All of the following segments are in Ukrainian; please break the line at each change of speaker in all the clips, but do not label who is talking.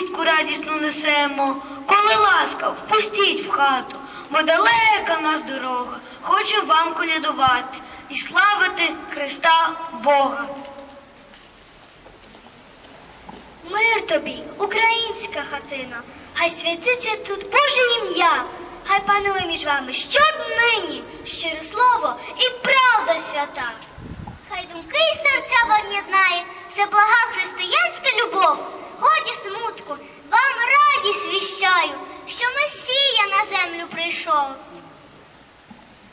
Вістку радісну несемо, коли ласка, впустіть в хату, бо далека в нас дорога, хочемо вам колядувати і славити Христа Бога.
Мир тобі, українська хатина, хай святиться тут Боже ім'я, хай панує між вами щоднині щире слово і правда свята. Хай думки і серця вам єднає, все блага християнська любов. Годі смутку, вам радість віщаю, що Месія на землю прийшов.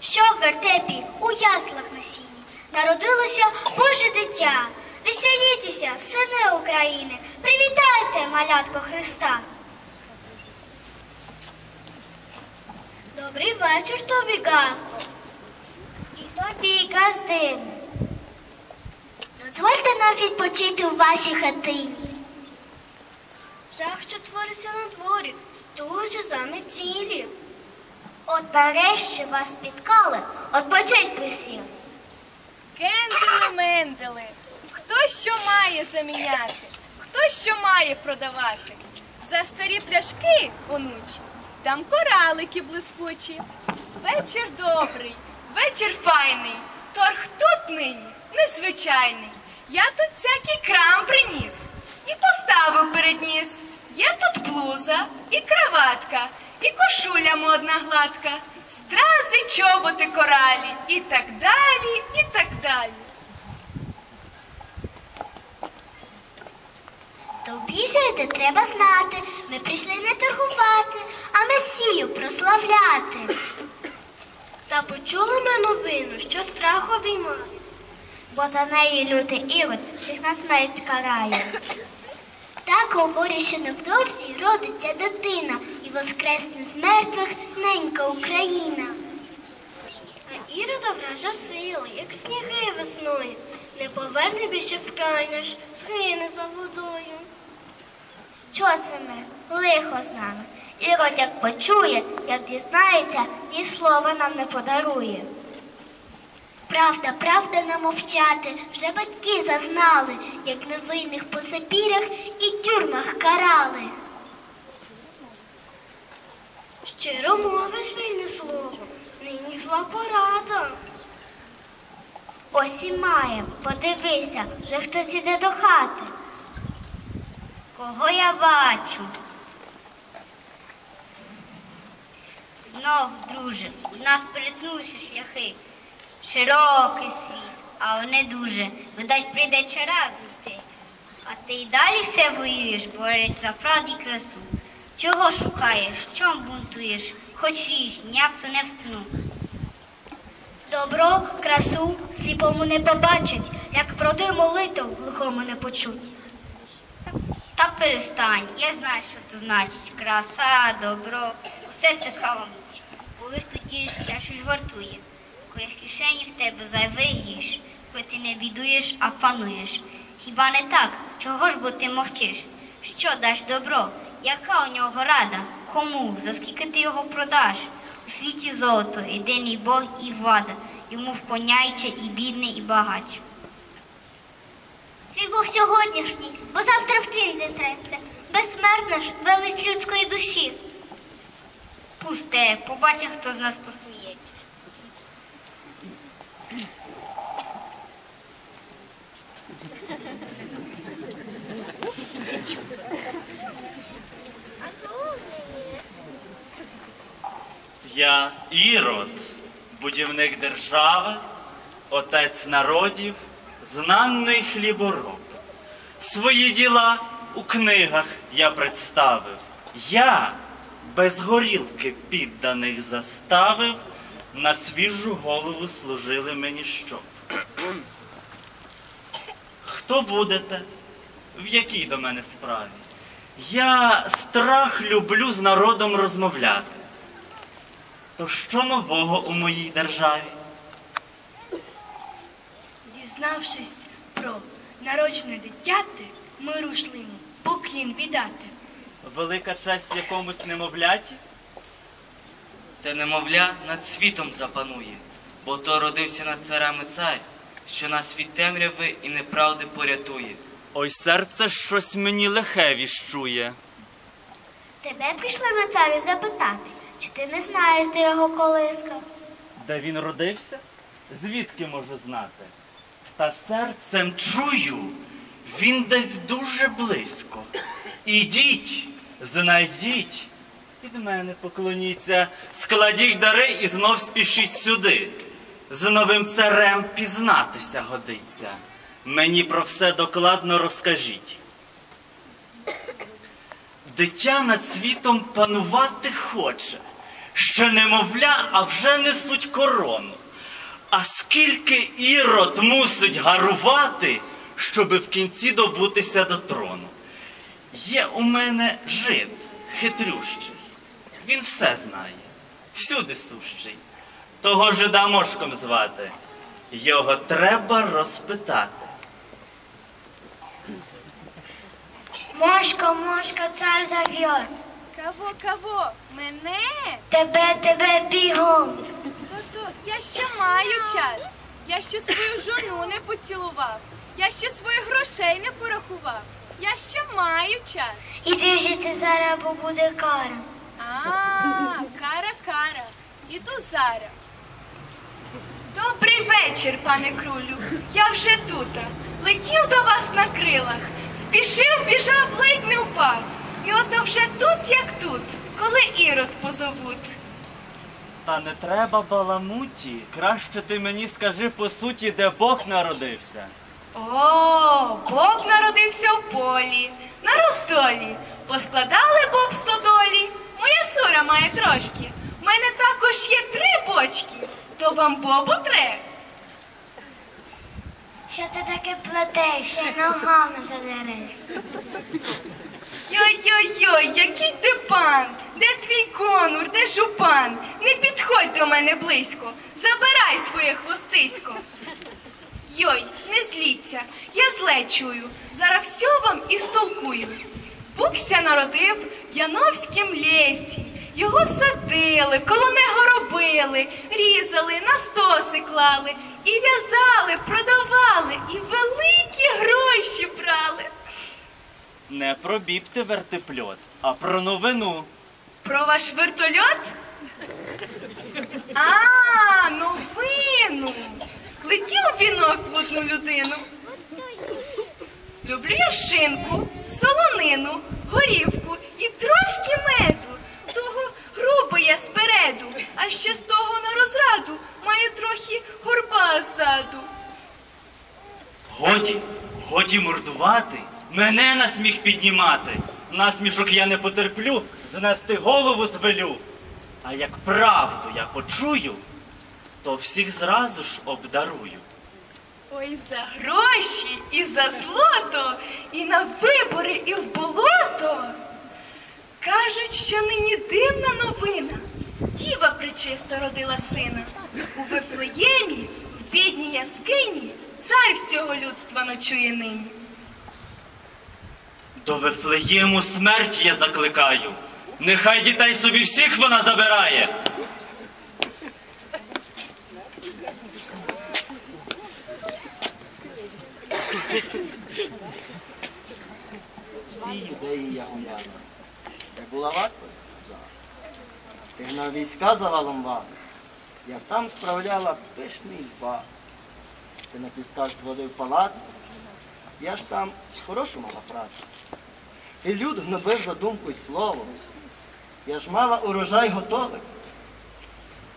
Що в вертепі у яслах на сіні народилося Боже дитя. Веселіться, сини України, привітайте малятко Христа. Добрий вечір тобі, Газду. І тобі, Газдин. Дозвольте нам відпочити у вашій хатині.
Жах, що твориться на дворі, стужі зами цілі.
От нарешті вас спіткали, от почать присіли.
Кендели мендели, хто що має заміняти, хто що має продавати. За старі пляшки, онучі, дам коралики блискучі. Вечір добрий, вечір файний, торг тут нині незвичайний. Я тут всякий крам приніс і поставив перед ніс. Є тут блуза і краватка, і кошуля модна гладка, стрази, чоботи коралі, і так далі, і так далі.
Тобі жити треба знати. Ми прийшли не торгувати, а Месію прославляти.
Та почули ми новину, що страх обіймає.
Бо за неї лютий ірод всіх на смерть карає. Так говорять, що невдовзі родиться дитина і воскресне з мертвих ненька Україна.
А Ірода вража сила, як сніги весною, не поверне більше в край наш, схине за водою.
Що це ми? Лихо з нами. Ірод як почує, як дізнається, ні слова нам не подарує. Правда, правда не мовчати, вже батьки зазнали, як невинних по Сибірах і тюрмах карали.
Щиро мовиш вільне слово, нині зла порада.
Ось і маєм, подивися, вже хтось іде до хати. Кого я бачу?
Знов, друже, у нас перетнувши шляхи. Широкий світ, але не дуже. Видать, прийде час йти. А ти й далі все воюєш, борець за правду і красу. Чого шукаєш, чом бунтуєш? Хоч річ, ніяк то не втну.
Добро, красу сліпому не побачить, як проди молитв глухому не почуть.
Та перестань, я знаю, що це значить. Краса, добро, все це каламуть. Коли ж тоді ж вартує, в кишені в тебе зайвий гіш, коли ти не бідуєш, а пануєш. Хіба не так? Чого ж бо ти мовчиш? Що даш добро? Яка у нього рада? Кому? За скільки ти його продаш? У світі золото, єдиний Бог і влада, йому вклоняється і бідний, і багач.
Твій Бог сьогоднішній, бо завтра в тінь зітреться, безсмертна ж велич людської душі.
Пусте, побачив, хто з нас посміється.
Я Ірод, будівник держави, отець народів, знаний хлібороб. Свої діла у книгах я представив. Я без горілки підданих заставив, на свіжу голову служили мені що. Хто будете? В якій до мене справі? Я страх люблю з народом розмовляти. То що нового у моїй державі?
Дізнавшись про народжене дитяти, ми рушли йому поклін віддати.
Велика честь якомусь немовляті?
Те немовля над світом запанує, бо то родився над царами цар, що нас від темряви і неправди порятує.
Ой, серце щось мені лихе віщує.
Тебе прийшли на царю запитати, чи ти не знаєш, де його колиска?
Де він родився? Звідки можу знати? Та серцем чую, він десь дуже близько. Ідіть, знайдіть, від мене поклоніться, складіть дари і знов спішіть сюди. З новим царем пізнатися годиться. Мені про все докладно розкажіть. Дитя над світом панувати хоче, ще немовля, а вже несуть корону. А скільки ірод мусить гарувати, щоби в кінці добутися до трону? Є у мене жид хитрющий. Він все знає, всюди сущий. Того жида мошком звати. Його треба розпитати.
Мошка, мошка, цар зав'яз.
Кого, кого? Мене?
Тебе, тебе бігом.
То-то я ще маю час. Я ще свою жону не поцілував. Я ще своїх грошей не порахував. Я ще маю час.
Іди жити зараз, бо буде кара.
А, кара, кара. Іду зараз. Добрий вечір, пане крулю. Я вже тут. Летів до вас на крилах. Спішив, біжав, ледь не впав. І ото вже тут, як тут, коли ірод позовуть.
Та не треба баламуті. Краще ти мені скажи по суті, де Бог народився.
О, Боб народився в полі, на роздолі. Поскладали Боб стодолі. Моя сура має трошки. В мене також є три бочки. То вам Бобу тре.
Що ти таке плетеш, ще ногами задереш?
Йой-йой-йой, який ти пан! Де твій конур, де жупан? Не підходь до мене близько, забирай своє хвостисько. Йой, не зліться, я зле чую. Зараз все вам і столкую. Букся народив в Яновськім лісі. Його садили, коло нього робили, різали, на стоси клали, і в'язали, продавали, і великі гроші брали.
Не про бібти вертепльот, а про новину.
Про ваш вертольот? А, новину. Летів вінок в одну людину. Люблю я шинку, солонину, горівку і трошки меду. Того грубо я спереду, а ще з того на розраду маю трохи горба ззаду.
Годі, годі мордувати, мене на сміх піднімати. Насмішок я не потерплю, знести голову звелю. А як правду я почую, то всіх зразу ж обдарую.
Ой, за гроші і за злото, і на вибори, і в болото. Кажуть, що нині дивна новина. Діва причиста родила сина. У Вифлеємі, в бідній яскині, цар всього людства ночує нині.
До Вифлеєму смерть я закликаю. Нехай дітей собі всіх вона забирає.
всі юдеї Ягуяни. Як була варта, ти гнав війська завалом як там справляла пишний бал. Ти на пісках зводив палац, я ж там хорошу мала працю. І люд гнобив за думку й слово. Я ж мала урожай готовий.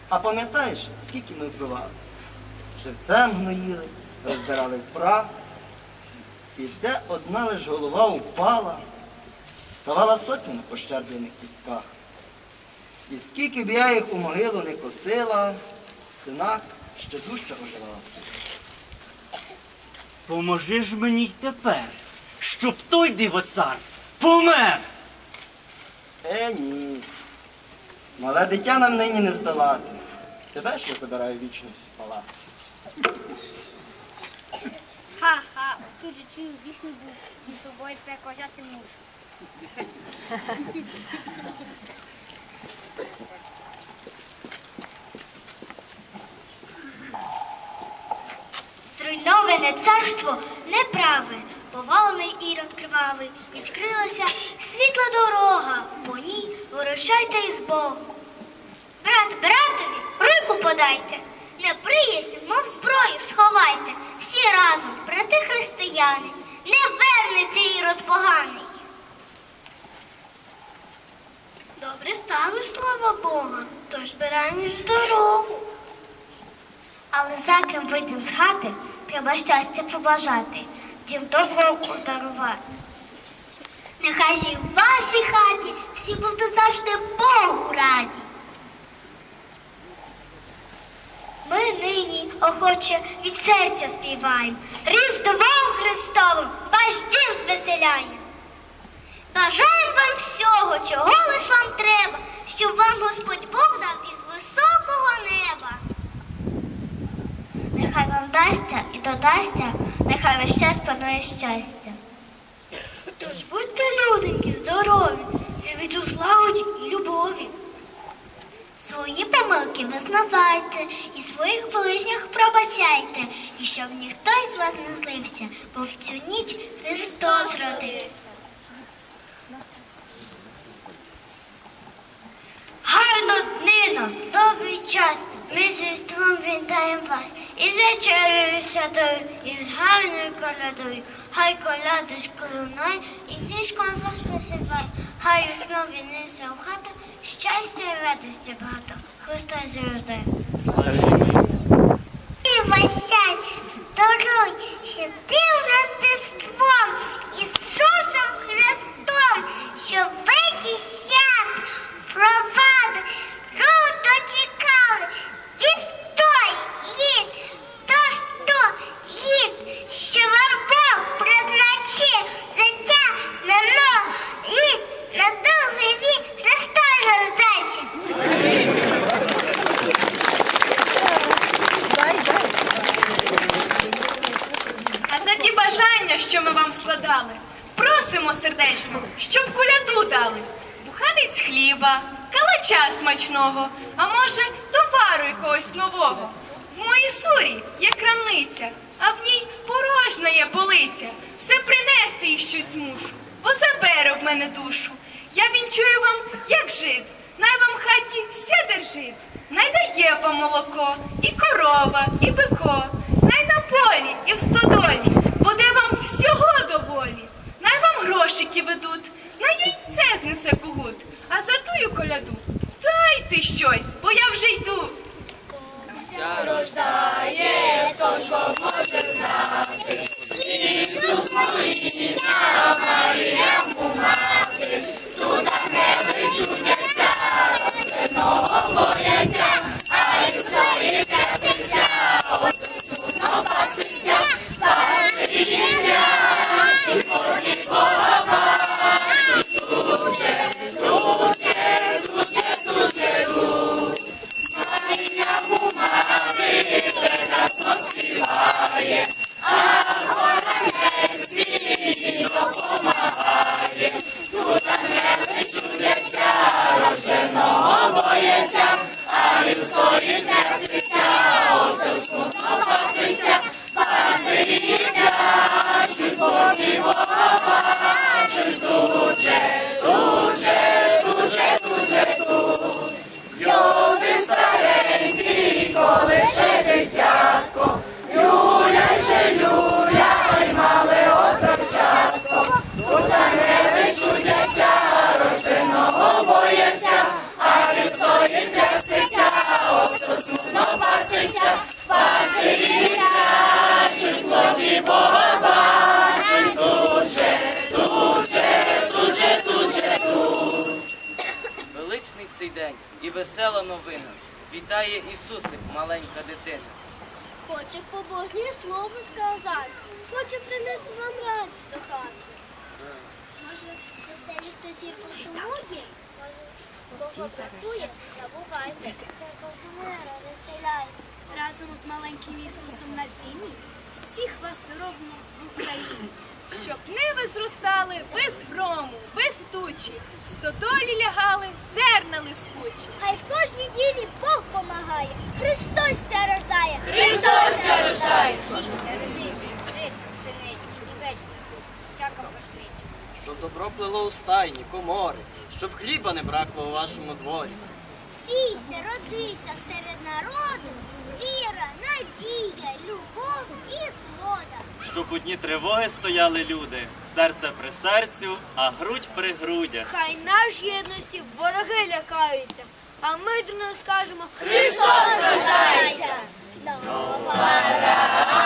А пам'ятаєш, скільки ми вбивали? Живцем гноїли, роздирали в прах, і де одна лиш голова упала, ставала сотня на пощерблених кістках. І скільки б я їх у могилу не косила, в синах ще дужче оживала.
Поможи ж мені й тепер. щоб той дивоцар помер.
Е, ні. Мале дитя нам нині не здолати. Тебе ще забираю вічність в палац.
Ха-ха, тут же чую бішний був, з тобою тепер кожати мушу.
Зруйноване царство неправе, повалений ірод кривавий, відкрилася світла дорога, по ній вирушайте із Богом.
Брат братові, руку подайте, неприязнь, мов зброю сховайте. Всі разом, брати християни, не вернеться ірод поганий.
Добре стало, слава Бога, тож збираємось дорогу. Але за ким вийдем з хати, треба щастя побажати, дім доброго дарувати.
Нехай же й в вашій хаті всі будуть завжди Богу раді.
Ми нині охоче від серця співаємо, Різдвом Христовим ваш дім звеселяє.
Бажаємо вам всього, чого лиш вам треба, щоб вам Господь Бог дав із високого неба.
Нехай вам дасться і додасться, нехай весь час панує щастя. Тож будьте люденькі, здорові, світу славуть і любові.
Свої помилки визнавайте і своїх ближніх пробачайте, і щоб ніхто із вас не злився, бо в цю ніч Христос родився.
Гарно днино, добрий час. Ми з Різдвом вітаємо вас. І з вечерею святою, і з гарною колядою. Хай колядочку лунає, і книжком вас посипає. Хай вікно віднесе в хату, щастя і радості багато. Христос рождає.
І вас щастя, здоров'я, святим Рождеством, Ісусом Христом, щоб ви
Provide душу. Я вінчую вам, як жит, най вам хаті ся держить, най дає вам молоко, і корова, і бико, най на полі і в стодолі, буде вам всього доволі. Най вам грошики ведуть, на яйце знесе когут, а за тую коляду дайте щось, бо я вже йду.
Novo je za, a i stoji kasica, osjeću nova
srca. З маленьким Ісусом на сіні, всіх вас ровно в Україні.
Щоб ниви зростали без грому, без тучі, стодолі лягали, зерна лискучі.
Хай в кожній ділі Бог помагає. Христос ся рождає.
Христос рождає!
Сійся, родися, житку, пшеничку, і вечно тут, всяка пашничка.
Щоб добро плило у стайні, комори, щоб хліба не бракло у вашому дворі.
Сійся, родися серед народу. Надія, любов і згода.
Щоб у дні тривоги стояли люди, серце при серцю, а грудь при грудях.
Хай наш єдності вороги лякаються, а ми до нас скажемо
Рождайся! Нова
Ми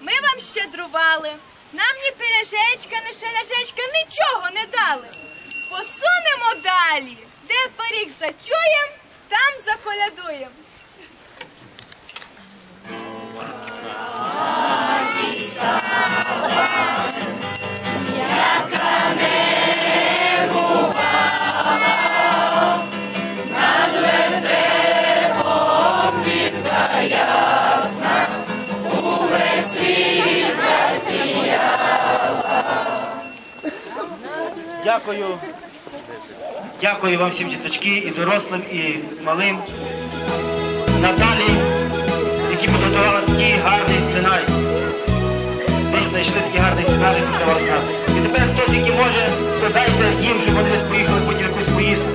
ми вам щедрували. Нам ні пиріжечка, ні шаляжечка нічого не дали. Посунемо далі. Де пиріг зачуєм, там заколядуєм.
Дякую. Дякую вам всім діточки, і дорослим, і малим. Наталі, які підготували такий гарний сценарій. Десь знайшли такий гарний сценарій, підготували нас. І тепер хтось, який може, додайте їм, щоб вони поїхали потім якусь якусь